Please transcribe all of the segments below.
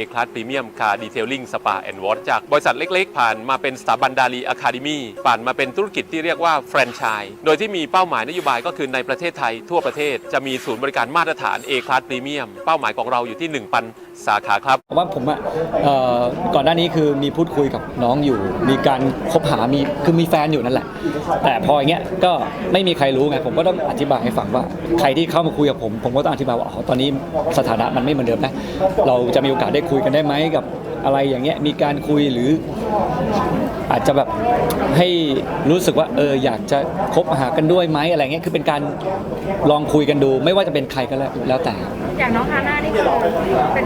A Class Premium Car Detailing Spa and Wash จากบริษัทเล็กๆ ผ่านมาเป็นสถาบันดาลีอะคาเดมีผ่านมาเป็นธุรกิจที่เรียกว่าแฟรนไชส์โดยที่มีเป้าหมายนโยบายก็คือในประเทศไทยทั่วประเทศ จะมีศูนย์บริการมาตรฐานเอคลาสพรีเมียมเป้าหมายของเราอยู่ที่ 1,000สาขาครับ ว่าผมอะเอ่อก่อนหน้านี้คือมีพูดคุยกับน้องอยู่ มีการคบหามีคือมีแฟนอยู่นั่นแหละ แต่พออย่างเงี้ยก็ไม่มีใครรู้ไงผมก็ต้องอธิบายให้ฟังว่าใครที่เข้ามาคุยกับผม ผมก็ต้องอธิบายว่าอ๋อตอนนี้สถานะมันไม่เหมือนเดิมนะเราจะมีโอกาสได้คุยกันได้ไหมกับอะไรอย่างเงี้ยมีการคุยหรือ อาจจะแบบให้รู้สึกว่าเอออยากจะคบหากันด้วยไหมอะไรเงี้ยคือเป็นการลองคุยกันดู ไม่ว่าจะเป็นใครก็แล้วแล้วแต่ อย่างน้องฮาน่านี่คือเป็น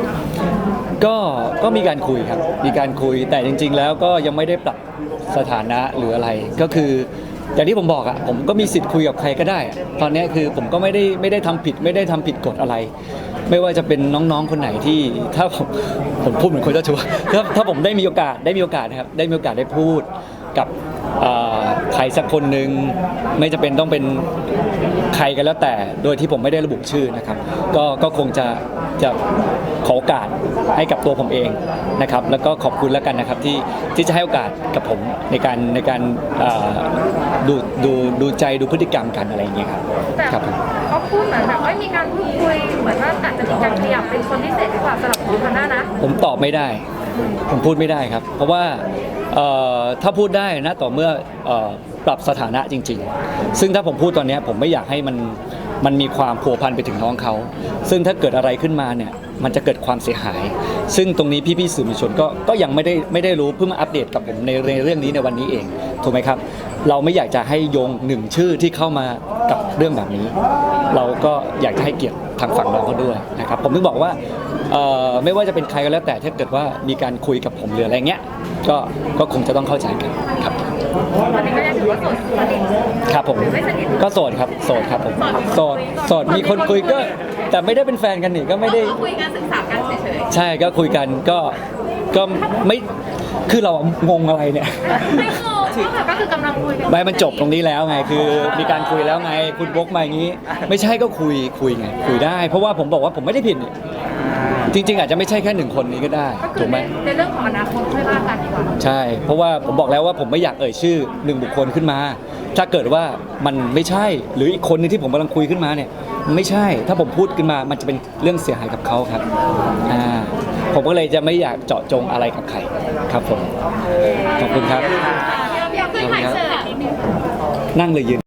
ก็ก็มีการคุยครับ มีการคุยแต่จริง ๆ แล้วก็ยังไม่ได้ปรับสถานะหรืออะไรก็คือ อย่างที่ผมบอกอะผมก็มีสิทธิ์คุยกับใครก็ได้อะตอนเนี้ยคือผมก็ไม่ได้ไม่ได้ทำผิดไม่ได้ทำผิดกฎอะไร ไม่ว่าจะเป็นน้องๆคนไหนที่ถ้าผมผมพูดเหมือนคนเจ้าชู้ถ้าถ้าผมได้มีโอกาสได้มีโอกาสนะครับได้มีโอกาสได้พูดกับเอ่อ ใครสักคนหนึ่งไม่จะเป็นต้องเป็นใครกันแล้วแต่ โดยที่ผมไม่ได้ระบุชื่อนะครับ ก็ก็คงจะจะขอโอกาสให้กับตัวผมเองนะครับ แล้วก็ขอบคุณแล้วกันนะครับที่ที่จะให้โอกาสกับผมในการในการเอ่อดูดูดูใจดูพฤติกรรมกันอะไรอย่างเงี้ยครับแต่ครับผม เขาพูดเหมือนแบบว่ามีการพูดคุยเหมือนว่าอาจจะมีการขยับเป็นคนพิเศษดีกว่าสำหรับน้องฮาน่านะ ผมตอบไม่ได้ ผมพูดไม่ได้ครับ เพราะว่า เอ่อถ้าพูดได้นะต่อเมื่อเอ่อปรับสถานะจริง ๆ ซึ่งถ้าผมพูดตอนเนี้ยผมไม่อยากให้มันมันมีความผัวพันไปถึงน้องเขา ซึ่งถ้าเกิดอะไรขึ้นมาเนี่ยมันจะเกิดความเสียหาย ซึ่งตรงนี้พี่ๆสื่อมวลชนก็ก็ยังไม่ได้ไม่ได้รู้เพิ่งมาอัปเดตกับผมในในเรื่องนี้ในวันนี้เองถูกไหมครับ เราไม่อยากจะให้โยงหนึ่งชื่อที่เข้ามากับเรื่องแบบนี้ เราก็อยากจะให้เกียรติทางฝั่งน้องเขาด้วยนะครับผมถึงบอกว่าเอ่อไม่ว่าจะเป็นใครก็แล้วแต่ถ้าเกิดว่ามีการคุยกับผมหรืออะไรเงี้ยก็ก็คงจะต้องเข้าใจกันครับวันนี้ก็ยังถือว่าโสดสนิทครับผมหรือไม่สนิทก็โสดครับโสดครับผมโสดโสดมีคนคุยก็แต่ไม่ได้เป็นแฟนกันนี่ก็ไม่ได้ก็คุยกันศึกษากันเฉยใช่ก็คุยกันก็ก็ไม่คือเรางงอะไรเนี่ยๆไม่งง ก็คือกำลังคุยกันไม่มันจบตรงนี้แล้วไง คือมีการคุยแล้วไง คุณบกมาอย่างนี้ ไม่ใช่ก็คุยคุยไง คุยได้ เพราะว่าผมบอกว่าผมไม่ได้ผิดนี่จริง ๆ อาจจะไม่ใช่แค่หนึ่งคนนี้ก็ได้ก็คืถูอกไหม ในในเรื่องของอนาคตค่อยว่ากันดีกว่าใช่ เพราะว่าผมบอกแล้วว่าผมไม่อยากเอ่ยชื่อหนึ่งบุคคลขึ้นมา ถ้าเกิดว่ามันไม่ใช่ หรืออีกคนหนึงที่ผมกำลังคุยขึ้นมาเนี่ย ไม่ใช่ ถ้าผมพูดขึ้นมา มันจะเป็นเรื่องเสียหายกับเขาครับ อ่า ผมก็เลยจะไม่อยากเจาะจงอะไรกับใคร ครับผม ขอบคุณครับอยากขึ้น ถ่ายเสิร์ฟนั่งเลยยืน